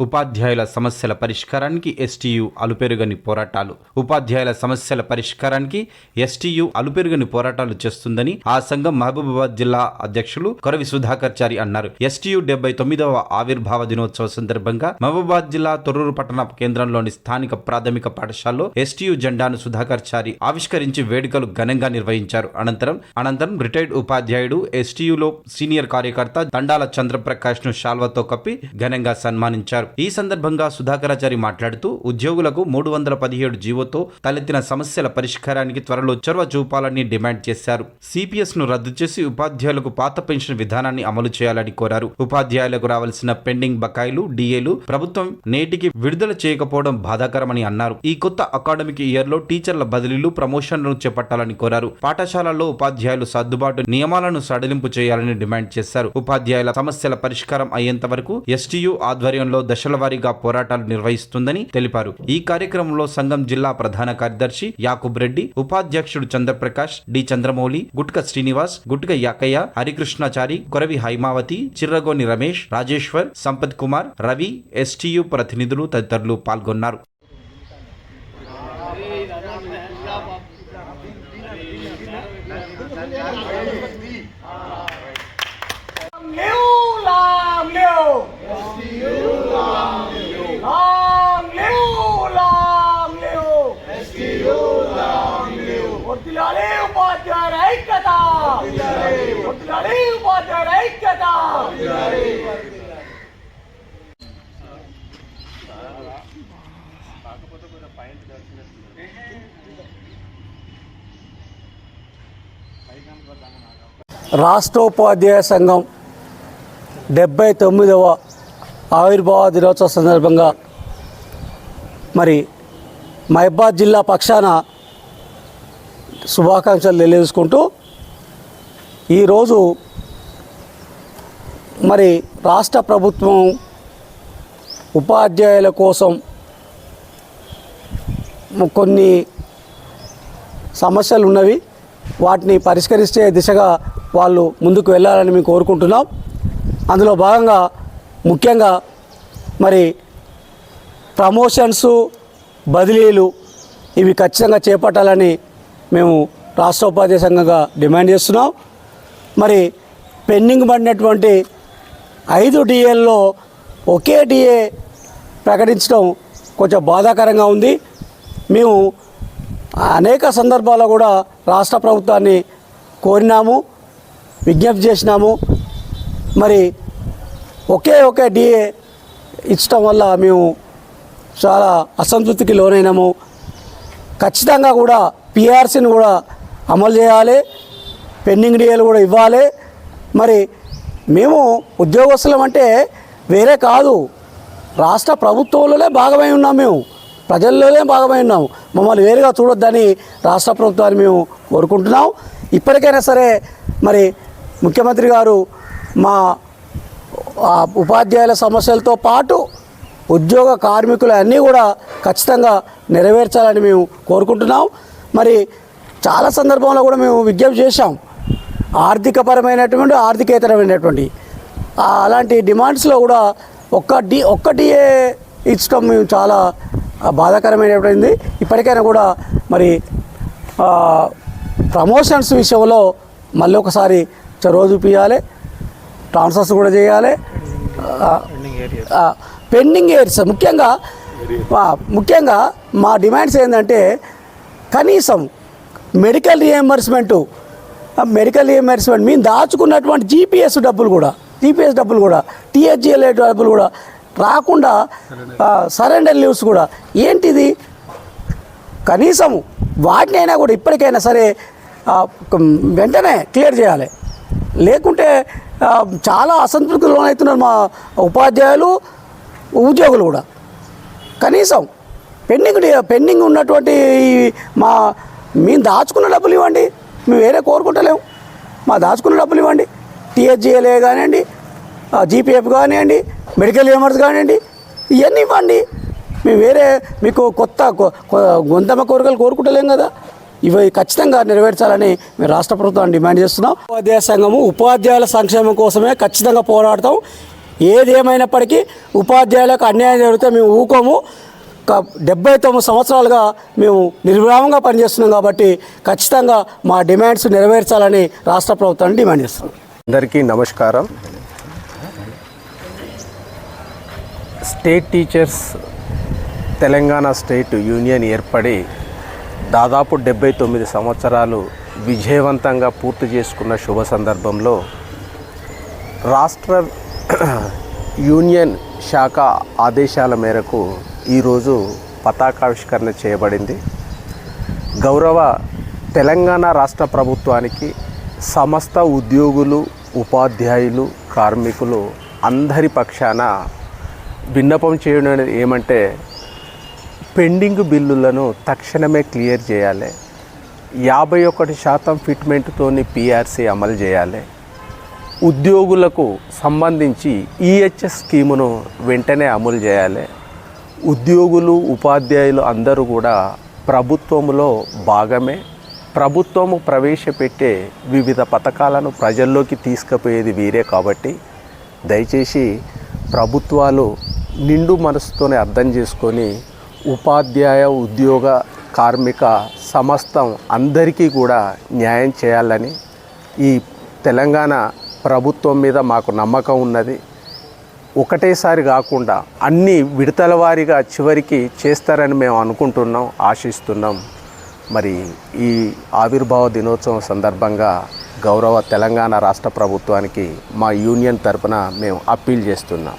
ఉపాధ్యాయుల సమస్యల పరిష్కారానికి ఎస్టీయు అలుపెరుగని పోరాటాలు. ఉపాధ్యాయుల సమస్యల పరిష్కారానికి ఎస్టీయు అలుపెరుగని పోరాటాలు చేస్తుందని ఆ సంఘం మహబూబాబాద్ జిల్లా అధ్యక్షులు కొరవి సుధాకర్ చారి అన్నారు. ఎస్టీయు డెబ్బై తొమ్మిదవ ఆవిర్భావ దినోత్సవ సందర్భంగా మహబూబాబాద్ జిల్లా తొర్రూరు పట్టణ కేంద్రంలోని స్థానిక ప్రాథమిక పాఠశాలలో ఎస్టీయు జెండాను సుధాకర్ చారి ఆవిష్కరించి వేడుకలు ఘనంగా నిర్వహించారు. అనంతరం అనంతరం రిటైర్డ్ ఉపాధ్యాయుడు ఎస్టీయులో సీనియర్ కార్యకర్త దండాల చంద్రప్రకాష్ను శాల్వతో కప్పి ఘనంగా సన్మానించారు. ఈ సందర్భంగా సుధాకరాచారి మాట్లాడుతూ ఉద్యోగులకు మూడు వందల పదిహేడు జీవోతో తలెత్తిన సమస్యల పరిష్కారానికి త్వరలో చొరవ చూపాలని డిమాండ్ చేశారు. సిపిఎస్ను రద్దు చేసి ఉపాధ్యాయులకు పాత పెన్షన్ విధానాన్ని అమలు చేయాలని కోరారు. ఉపాధ్యాయులకు రావాల్సిన పెండింగ్ బకాయిలు డిఏలు ప్రభుత్వం నేటికి విడుదల చేయకపోవడం బాధాకరమని అన్నారు. ఈ కొత్త అకాడమిక్ ఇయర్లో టీచర్ల బదిలీలు ప్రమోషన్లను చేపట్టాలని కోరారు. పాఠశాలల్లో ఉపాధ్యాయులు సర్దుబాటు నియమాలను సడలింపు చేయాలని డిమాండ్ చేశారు. ఉపాధ్యాయుల సమస్యల పరిష్కారం అయ్యేంత వరకు ఎస్టీయు ఆధ్వర్యంలో దశల వారీగా పోరాటాలు నిర్వహిస్తుందని తెలిపారు. ఈ కార్యక్రమంలో సంఘం జిల్లా ప్రధాన కార్యదర్శి యాకూబ్ రెడ్డి ఉపాధ్యక్షుడు చంద్రప్రకాష్ డి చంద్రమౌళి గుట్క శ్రీనివాస్ గుట్క యాకయ్య హరికృష్ణాచారి కొరవి హైమావతి చిర్రగోని రమేష్ రాజేశ్వర్ సంపత్ కుమార్ రవి ఎస్టీయు ప్రతినిధులు తదితరులు పాల్గొన్నారు. రాష్ట్రోపాధ్యాయ సంఘం డెబ్బై తొమ్మిదవ ఆవిర్భావ దినోత్సవ సందర్భంగా మరి మహబాద్ జిల్లా పక్షాన శుభాకాంక్షలు తెలియజేసుకుంటూ ఈరోజు మరి రాష్ట్ర ప్రభుత్వం ఉపాధ్యాయుల కోసం కొన్ని సమస్యలు ఉన్నవి. వాటిని పరిష్కరించే దిశగా వాళ్ళు ముందుకు వెళ్ళాలని మేము కోరుకుంటున్నాం. అందులో భాగంగా ముఖ్యంగా మరి ప్రమోషన్స్ బదిలీలు ఇవి ఖచ్చితంగా చేపట్టాలని మేము రాష్ట్ర ఉపాధ్యాయ సంఘంగా డిమాండ్ చేస్తున్నాం. మరి పెండింగ్ పడినటువంటి ఐదు డిఏల్లో ఒకే డిఏ ప్రకటించడం కొంచెం బాధాకరంగా ఉంది. మేము అనేక సందర్భాల్లో కూడా రాష్ట్ర ప్రభుత్వాన్ని కోరినాము విజ్ఞప్తి చేసినాము. మరి ఒకే ఒకే డిఏ ఇచ్చటం వల్ల మేము చాలా అసంతృప్తికి లోనైనాము. ఖచ్చితంగా కూడా పిఆర్సీని కూడా అమలు చేయాలి. పెండింగ్ డిఏలు కూడా ఇవ్వాలి. మరి మేము ఉద్యోగస్తులం అంటే వేరే కాదు. రాష్ట్ర ప్రభుత్వంలోనే భాగమై ఉన్నాం మేము. ప్రజల్లోనే భాగమై ఉన్నాం. మమ్మల్ని వేరుగా చూడొద్దని రాష్ట్ర ప్రభుత్వాన్ని మేము కోరుకుంటున్నాం. ఇప్పటికైనా సరే మరి ముఖ్యమంత్రి గారు మా ఉపాధ్యాయుల సమస్యలతో పాటు ఉద్యోగ కార్మికులు అన్నీ కూడా ఖచ్చితంగా నెరవేర్చాలని మేము కోరుకుంటున్నాం. మరి చాలా సందర్భంలో కూడా మేము విజ్ఞప్తి చేశాం. ఆర్థికపరమైనటువంటి ఆర్థికేతరమైనటువంటి. అలాంటి డిమాండ్స్లో కూడా ఒక్క డి ఒక్కటియే ఇచ్చడం మేము చాలా బాధాకరమైనటువంటిది. ఇప్పటికైనా కూడా మరి ప్రమోషన్స్ విషయంలో మళ్ళీ ఒకసారి చొరవ చూపించాలి ట్రాన్స్ఫర్స్ కూడా చేయాలి. పెండింగ్ ఇయర్స్ ముఖ్యంగా ముఖ్యంగా మా డిమాండ్స్ ఏంటంటే కనీసం మెడికల్ రియంబర్స్మెంటు మెడికల్ రియంబర్స్మెంట్ మేము దాచుకున్నటువంటి జీపీఎస్ డబ్బులు కూడా జీపీఎస్ డబ్బులు కూడా టీహెచ్జిఎల్ డబ్బులు కూడా రాకుండా సరెండర్ లీవ్స్ కూడా. ఏంటిది? కనీసం వాటినైనా కూడా ఇప్పటికైనా సరే వెంటనే క్లియర్ చేయాలి. లేకుంటే చాలా అసంతృప్తికి లోనవుతున్నారు మా ఉపాధ్యాయులు ఉద్యోగులు కూడా. కనీసం పెండింగ్ పెండింగ్ ఉన్నటువంటి మా మేము దాచుకున్న డబ్బులు ఇవ్వండి. మేము వేరే కోరుకుంటలేము మా దాచుకున్న డబ్బులు ఇవ్వండి. టీహెచ్జిఎల్ఏ కానివ్వండి జీపీఎఫ్ కానివ్వండి మెడికల్ ఎమర్స్ కానివ్వండి ఇవన్నీ ఇవ్వండి. మేము వేరే మీకు కొత్త కొ- గొంతమ కోరికలు కోరుకుంటలేం కదా. ఇవి ఖచ్చితంగా నెరవేర్చాలని మేము రాష్ట్ర ప్రభుత్వాన్ని డిమాండ్ చేస్తున్నాం. ఉపాధ్యాయ సంఘము ఉపాధ్యాయుల సంక్షేమం కోసమే ఖచ్చితంగా పోరాడతాం. ఏదేమైనప్పటికీ ఉపాధ్యాయులకు అన్యాయం జరిగితే మేము ఊకోము. డెబ్బై తొమ్మిది సంవత్సరాలుగా మేము నిర్విరామంగా పనిచేస్తున్నాం కాబట్టి ఖచ్చితంగా మా డిమాండ్స్ నెరవేర్చాలని రాష్ట్ర ప్రభుత్వాన్ని డిమాండ్ చేస్తున్నాం. అందరికీ నమస్కారం. State teachers Telangana state union ఏర్పడి దాదాపు డెబ్బై తొమ్మిది సంవత్సరాలు విజయవంతంగా పూర్తి చేసుకున్న శుభ సందర్భంలో రాష్ట్ర యూనియన్ శాఖ ఆదేశాల మేరకు ఈరోజు పతాకావిష్కరణ చేయబడింది. గౌరవ తెలంగాణ రాష్ట్ర ప్రభుత్వానికి సమస్త ఉద్యోగులు ఉపాధ్యాయులు కార్మికులు అందరి పక్షాన విన్నపం చేయడం అనేది ఏమంటే పెండింగ్ బిల్లులను తక్షణమే క్లియర్ చేయాలి. యాభై ఒకటి శాతం ఫిట్మెంట్తోని పిఆర్సీ అమలు చేయాలి. ఉద్యోగులకు సంబంధించి ఈహెచ్ఎస్ స్కీమును వెంటనే అమలు చేయాలి. ఉద్యోగులు ఉపాధ్యాయులు అందరూ కూడా ప్రభుత్వంలో భాగమే. ప్రభుత్వము ప్రవేశపెట్టే వివిధ పథకాలను ప్రజల్లోకి తీసుకుపోయేది వీరే కాబట్టి దయచేసి ప్రభుత్వాలు నిండు మనసుతోనే అర్థం చేసుకొని ఉపాధ్యాయ ఉద్యోగ కార్మిక సమస్తం అందరికీ కూడా న్యాయం చేయాలని ఈ తెలంగాణ ప్రభుత్వం మీద మాకు నమ్మకం ఉన్నది. ఒకటేసారి కాకుండా అన్ని విడతల వారీగా చివరికి చేస్తారని మేము అనుకుంటున్నాం ఆశిస్తున్నాం. మరి ఈ ఆవిర్భావ దినోత్సవం సందర్భంగా గౌరవ తెలంగాణ రాష్ట్ర ప్రభుత్వానికి మా యూనియన్ తరపున మేము అప్పీల్ చేస్తున్నాం.